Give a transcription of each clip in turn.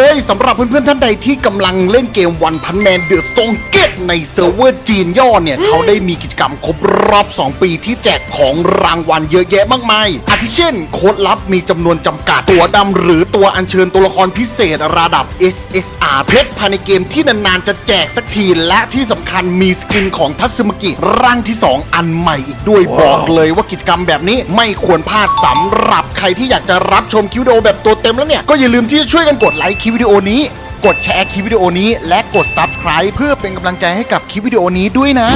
เลยสำหรับเพื่อนๆท่านใดที่กำลังเล่นเกมวันพันแมนเดอะสโตนเกตในเซิร์ฟเวอร์จีนย่อเนี่ย เขาได้มีกิจกรรมครบรอบ 2 ปีที่แจกของรางวัลเยอะแยะมากมาย อาทิเช่น โค้ดลับมีจำนวนจำกัดตัวดำหรือตัวอัญเชิญตัวละครพิเศษระดับ SSR เพชรภายในเกมที่นานๆจะแจกสักที และที่สำคัญมีสกินของทัตสึมากิร่างที่ 2 อันใหม่อีกด้วยบอกเลยว่ากิจกรรมแบบนี้ไม่ควรพลาดสำหรับใครที่อยากจะรับชมคลิปวิดีโอแบบตัวเต็มแล้วเนี่ยก็อย่าลืมที่จะช่วยกันกดไลค์คลิปิปวิดีโอนี้ กดแชร์คลิปวิดีโอนี้ และกด Subscribe เพื่อเป็นกำลังใจให้กับคลิปวิดีโอนี้ด้วยนะ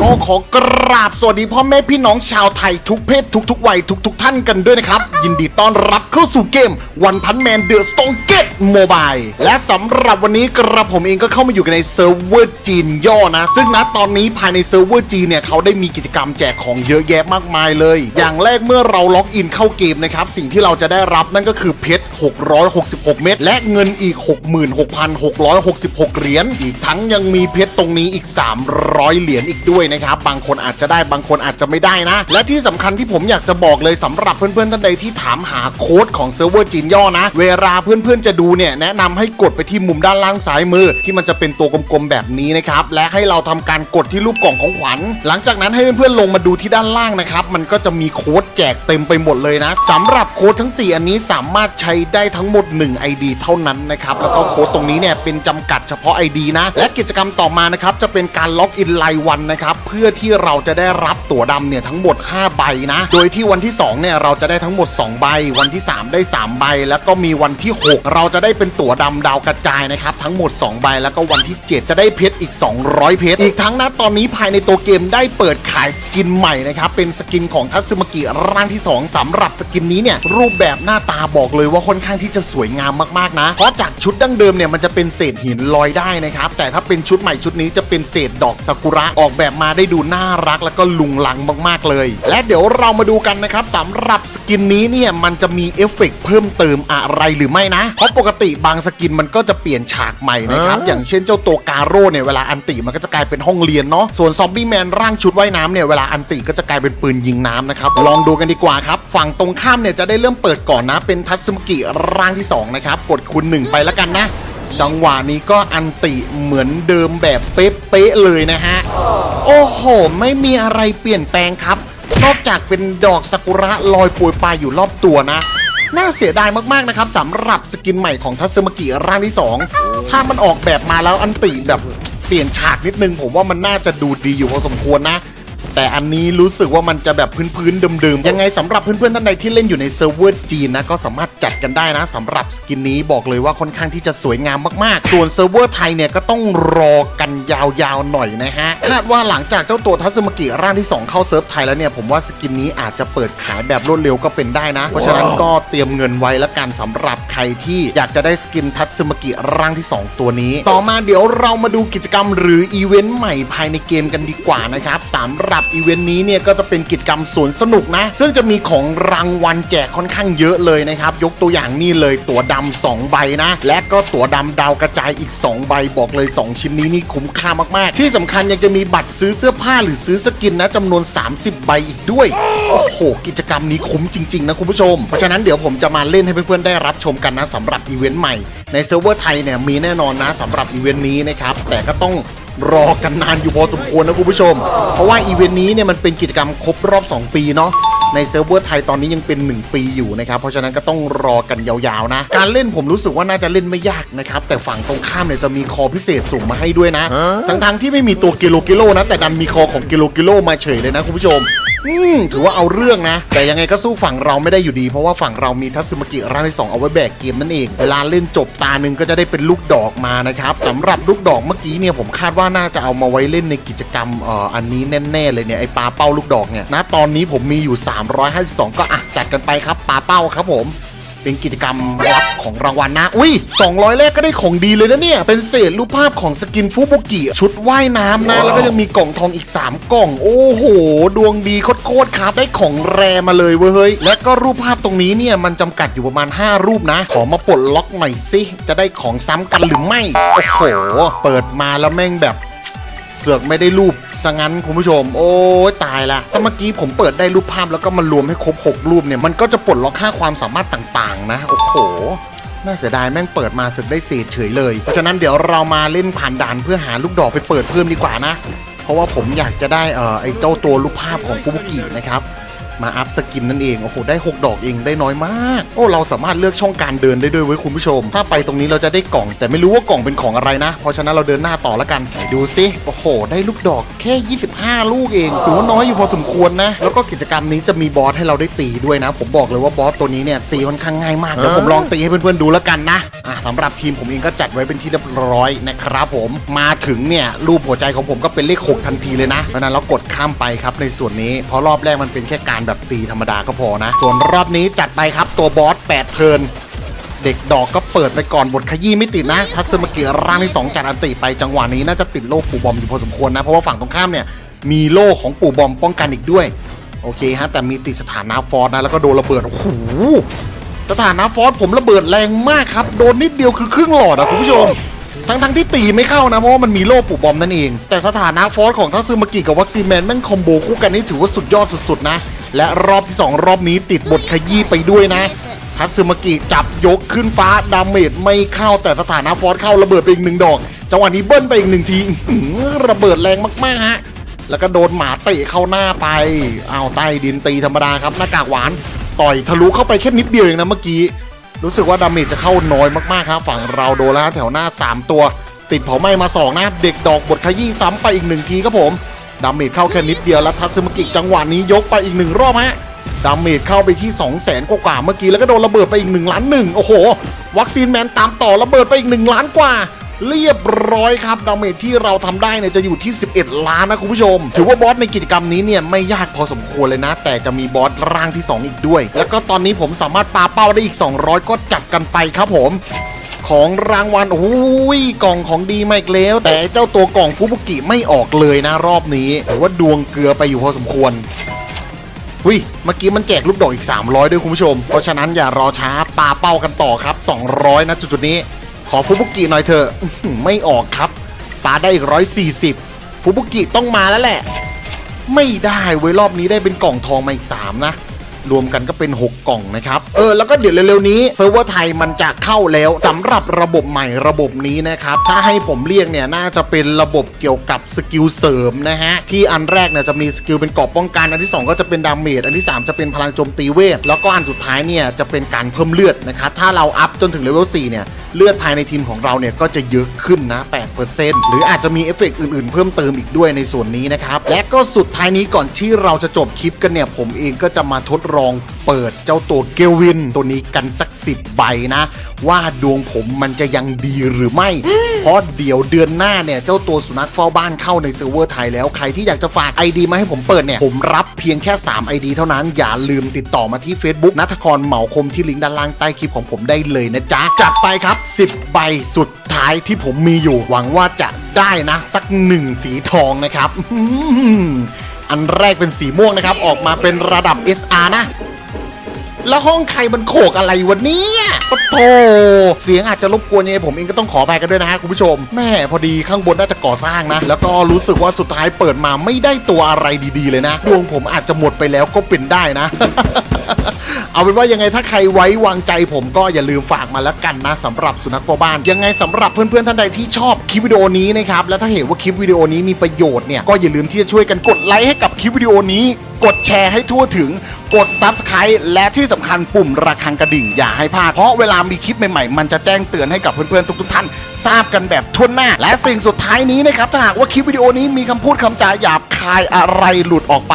ก็ขอกราบสวัสดีพ่อแม่พี่น้องชาวไทยทุกเพศทุกทุกๆวัยทุกทุกๆท่านกันด้วยนะครับ ยินดีต้อนรับเข้าสู่เกมวันพันแมนเดอะสตองเกตโมบายและสำหรับวันนี้กระผมเองก็เข้ามาอยู่กันในเซิร์ฟเวอร์จีนย่อนะ ซึ่งณตอนนี้ภายในเซิร์ฟเวอร์จีนเนี่ยเขาได้มีกิจกรรมแจกของเยอะแยะมากมายเลย อย่างแรกเมื่อเราล็อกอินเข้าเกมนะครับ สิ่งที่เราจะได้รับนั่นก็คือเพชร 666 เม็ดและเงินอีก 66,666 เหรียญอีกทั้งยังมีเพชรตรงนี้อีก 300 เหรียญอีกด้วยนะครับบางคนอาจจะได้บางคนอาจจะไม่ได้นะ และที่สำคัญที่ผมอยากจะบอกเลยสำหรับเพื่อนๆท่านใดที่ถามหาโค้ดของเซิร์ฟเวอร์จีนย่อนะ เวลาเพื่อนๆจะดูเนี่ยแนะนำให้กดไปที่มุมด้านล่างซ้ายมือ ที่มันจะเป็นตัวกลมๆแบบนี้นะครับ และให้เราทำการกดที่รูปกล่องของขวัญ หลังจากนั้นให้เพื่อนๆลงมาดูที่ด้านล่างนะครับ มันก็จะมีโค้ดแจกเต็มไปหมดเลยนะสำหรับโค้ดทั้ง 4 อันนี้สามารถใช้ได้ทั้งหมด 1 ID เท่านั้นนะครับ แล้วก็โค้ดตรงนี้เนี่ยเป็นจำกัดเฉพาะ ID นะ และกิจกรรมต่อมานะครับจะเป็นการล็อกอินรายวันนะครับเพื่อที่เราจะได้รับตั๋วดำเนี่ยทั้งหมด 5 ใบนะ โดยที่วันที่2เนี่ยเราจะได้ทั้งหมด2 ใบ วันที่ 3 ได้ 3 ใบ แล้วก็มีวันที่ 6 เราจะได้เป็นตั๋วดำดาวกระจายนะครับ ทั้งหมด 2 ใบ แล้วก็วันที่ 7 จะได้เพชรอีก 200 เพชร อีกทั้งนะตอนนี้ภายในตัวเกมได้เปิดขายสกินใหม่นะครับ เป็นสกินของทัตสึมากิร่างที่ 2สำหรับสกินนี้เนี่ยรูปแบบหน้าตาบอกเลยว่าค่อนข้างที่จะสวยงามมากๆนะ เพราะจากชุดดั้งเดิมเนี่ยมันจะเป็นเศษหินลอยได้นะครับ แต่ถ้าเป็นชุดใหม่ชุดนี้จะเป็นเศษดอกซากุระออกแบบมาได้ดูน่ารัก แล้วก็ลุงลังมากๆเลย และเดี๋ยวเรามาดูกันนะครับสำหรับสกินนี้เนี่ยมันจะมีเอฟเฟกต์เพิ่มเติมอะไรหรือไม่นะ เพราะปกติบางสกินมันก็จะเปลี่ยนฉากใหม่นะครับ อย่างเช่นเจ้าตัวกาโร่เนี่ยเวลาอันติมันก็จะกลายเป็นห้องเรียนเนาะ ส่วนซอมบี้แมนร่างชุดว่ายน้ำเนี่ยเวลาอันติก็จะกลายเป็นปืนยิงน้ำนะครับ ลองดูกันดีกว่าครับ ฝั่งตรงข้ามเนี่ยจะได้เริ่มเปิดก่อนนะ เป็นทัตสึมากิร่างที่สองนะครับ กดคูณหนึ่งไปแล้วกันนะจังหวะนี้ก็อันติเหมือนเดิมแบบเป๊ะๆเลยนะฮะ โอ้โห ไม่มีอะไรเปลี่ยนแปลงครับนอก จากเป็นดอกซากุระลอยโปรยปลายอยู่รอบตัวนะ น่าเสียดายมากๆนะครับสำหรับสกินใหม่ของทัศมกิร่างที่ 2 ถ้ามันออกแบบมาแล้วอันติแบบเปลี่ยนฉากนิดนึง ผมว่ามันน่าจะดูดีอยู่พอสมควรนะ แต่อันนี้รู้สึกว่ามันจะแบบพื้นๆเดิมๆยังไงสำหรับเพื่อนๆท่านใดที่เล่นอยู่ในเซิร์ฟเวอร์จีนนะก็สามารถจัดกันได้นะสำหรับสกินนี้บอกเลยว่าค่อนข้างที่จะสวยงามมากๆ ส่วนเซิร์ฟเวอร์ไทยเนี่ยก็ต้องรอกันยาวๆหน่อยนะฮะคาดว่าหลังจากเจ้าตัวทัตสึมากิร่างที่ 2 เข้าเซิร์ฟไทยแล้วเนี่ยผมว่าสกินนี้อาจจะเปิดขายแบบรวดเร็วก็เป็นได้นะ เพราะฉะนั้นก็เตรียมเงินไว้แล้วกันสำหรับใครที่อยากจะได้สกินทัตสึมากิร่างที่ 2 ตัวนี้ ต่อมาเดี๋ยวเรามาดูกิจกรรมหรืออีเวนต์ใหม่ภายในเกมกันดีกว่านะครับสำหหรับอีเวนต์นี้เนี่ยก็จะเป็นกิจกรรมสวนสนุกนะ ซึ่งจะมีของรางวัลแจกค่อนข้างเยอะเลยนะครับ ยกตัวอย่างนี่เลยตั๋วดำสองใบนะ และก็ตั๋วดำดาวกระจายอีก 2 ใบบอกเลย 2 ชิ้นนี้นี่คุ้มค่ามากๆ ที่สำคัญยังจะมีบัตรซื้อเสื้อผ้าหรือซื้อสกินนะจำนวน 30 ใบอีกด้วย โอ้โห กิจกรรมนี้คุ้มจริง ๆ นะคุณผู้ชม เพราะฉะนั้นเดี๋ยวผมจะมาเล่นให้เพื่อนๆได้รับชมกันนะสำหรับอีเวนต์ใหม่ในเซิร์ฟเวอร์ไทยเนี่ยมีแน่นอนนะสำหรับอีเวนต์นี้นะครับแต่ก็ต้อง รอกันนานอยู่พอสมควรนะคุณผู้ชม เพราะว่าอีเวนต์นี้เนี่ยมันเป็นกิจกรรมครบรอบ 2 ปีเนาะในเซิร์ฟเวอร์ไทยตอนนี้ยังเป็น 1 ปีอยู่นะครับ เพราะฉะนั้นก็ต้องรอกันยาวๆนะ การเล่นผมรู้สึกว่าน่าจะเล่นไม่ยากนะครับ แต่ฝั่งตรงข้ามเนี่ยจะมีคอพิเศษส่งมาให้ด้วยนะ ทั้งๆที่ไม่มีตัวกิโลกิโลนะ แต่ดันมีคอของกิโลกิโลมาเฉยเลยนะคุณผู้ชม อืมถือว่าเอาเรื่องนะ แต่ยังไงก็สู้ฝั่งเราไม่ได้อยู่ดี เพราะว่าฝั่งเรามีทัศมกิร่างที่2เอาไว้แบกเกมนั่นเอง เวลาเล่นจบตาหนึ่งก็จะได้เป็นลูกดอกมานะครับสำหรับลูกดอกเมื่อกี้เนี่ยผมคาดว่าน่าจะเอามาไว้เล่นในกิจกรรมเอ่ออันนี้แน่ๆเลยเนี่ยไอปลาเป้าลูกดอกเนี่ยนะตอนนี้ผมมีอยู่ 352 ก็อะจัดกันไปครับปลาเป้าครับผม เป็นกิจกรรมลับของรางวัลนะ อุ้ย 200 แรกก็ได้ของดีเลยนะเนี่ย เป็นเศษรูปภาพของสกินฟูบุกิชุดว่ายน้ำนะ แล้วก็ยังมีกล่องทองอีก 3 กล่อง โอ้โห ดวงดีโคตรๆครับได้ของแรมาเลยเว้ยเฮ้ย และก็รูปภาพตรงนี้เนี่ยมันจำกัดอยู่ประมาณ 5 รูปนะ ขอมาปลดล็อกหน่อยสิ จะได้ของซ้ำกันหรือไม่ โอ้โห เปิดมาแล้วแม่งแบบ เสือกไม่ได้รูปซะงั้นคุณผู้ชม โอ้ยตายละถ้าเมื่อกี้ผมเปิดได้รูปภาพแล้วก็มารวมให้ครบ 6 รูปเนี่ย มันก็จะปลดล็อกค่าความสามารถต่างๆ นะ โอ้โหน่าเสียดายแม่งเปิดมาสึกได้เศษเฉยเลย เพราะฉะนั้นเดี๋ยวเรามาเล่นผ่านด่านเพื่อหาลูกดอกไปเปิดเพิ่มดีกว่านะ เพราะว่าผมอยากจะได้เอ่อไอ้เจ้าตัวรูปภาพของฟูบุกินะครับ มาอัพสกินนั่นเองโอ้โหได้ 6 ดอกเองได้น้อยมาก โอ้เราสามารถเลือกช่องการเดินได้ด้วยเว้ยคุณผู้ชม ถ้าไปตรงนี้เราจะได้กล่อง แต่ไม่รู้ว่ากล่องเป็นของอะไรนะ เพราะฉะนั้นเราเดินหน้าต่อแล้วกันไหนดูซิโอ้โห ได้ลูกดอกแค่ 25 ลูกเองถือว่าน้อยอยู่พอสมควรนะ แล้วก็กิจกรรมนี้จะมีบอสให้เราได้ตีด้วยนะ ผมบอกเลยว่าบอสตัวนี้เนี่ยตีค่อนข้างง่ายมากเดี๋ยวผมลองตีให้เพื่อนๆดูแล้วกันนะอะสำหรับทีมผมเองก็จัดไว้เป็นที่เรียบร้อยนะครับผมมาถึงเนี่ยรูปหัวใจของผมก็เป็นเลข 6 ทันทีเลยนะเพราะนั้นเรากดข้ามไปครับในส่วนนี้เพราะรอบแรกมันเป็นแค่การแบบตีธรรมดาก็พอนะ ส่วนรอบนี้จัดไปครับตัวบอส8เทิร์นเด็กดอกก็เปิดไปก่อนบทขยี้ไม่ติดนะทัศมากิร่างที่ 2จัดอันติไปจังหวะนี้น่าจะติดโล่ปู่บอมอยู่พอสมควรนะ เพราะว่าฝั่งตรงข้ามเนี่ยมีโล่ของปู่บอมป้องกันอีกด้วย โอเคฮะ แต่มีติดสถานะฟอร์สนะแล้วก็โดนระเบิดโอ้โหสถานะฟอร์สผมระเบิดแรงมากครับ โดนนิดเดียวคือครึ่งหลอดอะคุณผู้ชม ทั้งทั้งๆที่ตีไม่เข้านะ เพราะว่ามันมีโล่ปูบอมนั่นเอง แต่สถานะฟอร์สของทัซึมากิกับวัคซีแมนแม่งคอมโบคู่กันนี่ถือว่าสุดยอดสุดๆนะ และรอบที่ 2 รอบนี้ติดบทขยี้ไปด้วยนะทัซึมากิจับยกขึ้นฟ้าดาเมจไม่เข้าแต่สถานะฟอร์สเข้าระเบิดไปอีกหนึ่งดอกจังหวะนี้เบิ้ลไปอีกหนึ่งทีระเบิดแรงมากๆฮะแล้วก็โดนหมาเตะเข้าหน้าไปเอาวใต้ดินตีธรรมดาครับหน้ากากหวาน ต่อยทะลุเข้าไปแค่นิดเดียวเองนะเมื่อกี้ รู้สึกว่าดาเมจจะเข้าน้อยมากๆครับฝั่งเราโดนแล้วแถวหน้า 3 ตัว ติดเผาไหม้มา2นะเด็กดอกบทขยี้ซ้ำไปอีกหนึ่งทีครับผมดาเมจเข้าแค่นิดเดียวแล้วทัศมกิจจังหวะนี้ยกไปอีกหนึ่งรอบฮะดาเมจเข้าไปที่ 2 0 0แสนกว่าเมื่อกี้แล้วก็โดนระเบิดไปอีก1ล้านหนึ่งโอ้โห วัคซีนแมนตามต่อระเบิดไปอีก1ล้านกว่า เรียบร้อยครับดาเมจที่เราทำได้เนี่ยจะอยู่ที่ 11 ล้านนะคุณผู้ชม ถือว่าบอสในกิจกรรมนี้เนี่ยไม่ยากพอสมควรเลยนะ แต่จะมีบอสร่างที่ 2 อีกด้วย แล้วก็ตอนนี้ผมสามารถปาเป้าได้อีก 200 ก็จัดกันไปครับผมของรางวัลโอ้ยกล่องของดีมาอีกแล้ว แต่เจ้าตัวกล่องฟูบุกิไม่ออกเลยนะรอบนี้ถือว่าดวงเกลือไปอยู่พอสมควรหุยเมื่อกี้มันแจกลูกดอกอีก 300 ด้วยคุณผู้ชม เพราะฉะนั้นอย่ารอช้าปาเป้ากันต่อครับ 200 นะจุดๆนี้ ขอฟูบุกิหน่อยเถอะไม่ออกครับปาได้อีกร้อยสี่สิบฟูบุกิต้องมาแล้วแหละ ไม่ได้เว้ยรอบนี้ได้เป็นกล่องทองมาอีกสามนะ รวมกันก็เป็น 6 กล่องนะครับ เออ แล้วก็เดี๋ยวเร็วๆนี้เซิร์ฟเวอร์ไทยมันจะเข้าแล้วสำหรับระบบใหม่ระบบนี้นะครับ ถ้าให้ผมเรียกเนี่ยน่าจะเป็นระบบเกี่ยวกับสกิลเสริมนะฮะ ที่อันแรกเนี่ยจะมีสกิลเป็นกราะป้องกัน อันที่ 2 ก็จะเป็นดาเมจ อันที่ 3 จะเป็นพลังโจมตีเวท แล้วก็อันสุดท้ายเนี่ยจะเป็นการเพิ่มเลือดนะครับ ถ้าเราอัพจนถึงเลเวล4เนี่ยเลือดภายในทีมของเราเนี่ยก็จะเยอะขึ้นนะ 8%หรืออาจจะมีเอฟเฟกต์อื่นๆ เพิ่มเติมอีกด้วยในส่วนนี้นะครับ และก็สุดท้ายนี้ก่อนที่เราจะจบคลิปกันเนี่ยผมเองก็จะมาทดลองเปิดเจ้าตัวเกลวินตัวนี้กันสักสิบใบนะ ว่าดวงผมมันจะยังดีหรือไม่ เพราะเดี๋ยวเดือนหน้าเนี่ย เจ้าตัวสุนัขเฝ้าบ้านเข้าในเซิร์ฟเวอร์ไทยแล้วใครที่อยากจะฝาก ID มาให้ผมเปิดเนี่ย ผมรับเพียงแค่ 3 ID เท่านั้น อย่าลืมติดต่อมาที่ Facebook นัทกรเหมาคมที่ลิงก์ด้านล่างใต้คลิปของผมได้เลยนะจ๊ะ จัดไปครับ 10 ใบสุดท้ายที่ผมมีอยู่หวังว่าจะได้นะ สักหนึ่งสีทองนะครับ อันแรกเป็นสีม่วงนะครับ ออกมาเป็นระดับ SR นะ แล้วห้องใครมันโขกอะไรวะเนี่ยปะโถเสียงอาจจะรบกวนยังไงผมเองก็ต้องขออภัยกันด้วยนะฮะคุณผู้ชม แม่พอดีข้างบนน่าจะก่อสร้างนะ แล้วก็รู้สึกว่าสุดท้ายเปิดมาไม่ได้ตัวอะไรดีๆเลยนะ ดวงผมอาจจะหมดไปแล้วก็เป็นได้นะ เอาเป็นว่ายังไงถ้าใครไว้วางใจผมก็อย่าลืมฝากมาแล้วกันนะสำหรับสุนัขเฝ้าบ้าน ยังไงสำหรับเพื่อนๆท่านใดที่ชอบคลิปวิดีโอนี้นะครับและถ้าเห็นว่าคลิปวิดีโอนี้มีประโยชน์เนี่ยก็อย่าลืมที่จะช่วยกันกดไลค์ให้กับคลิปวิดีโอนี้ กดแชร์ให้ทั่วถึงกด Subscribe และที่สำคัญปุ่มระฆังกระดิ่งอย่าให้พลาด เพราะเวลามีคลิปใหม่ๆ มันจะแจ้งเตือนให้กับเพื่อนๆทุกๆท่าน ทราบกันแบบทั่วหน้า และสิ่งสุดท้ายนี้นะครับถ้าหากว่าคลิปวิดีโอนี้มีคำพูดคำจาหยาบคายอะไรหลุดออกไป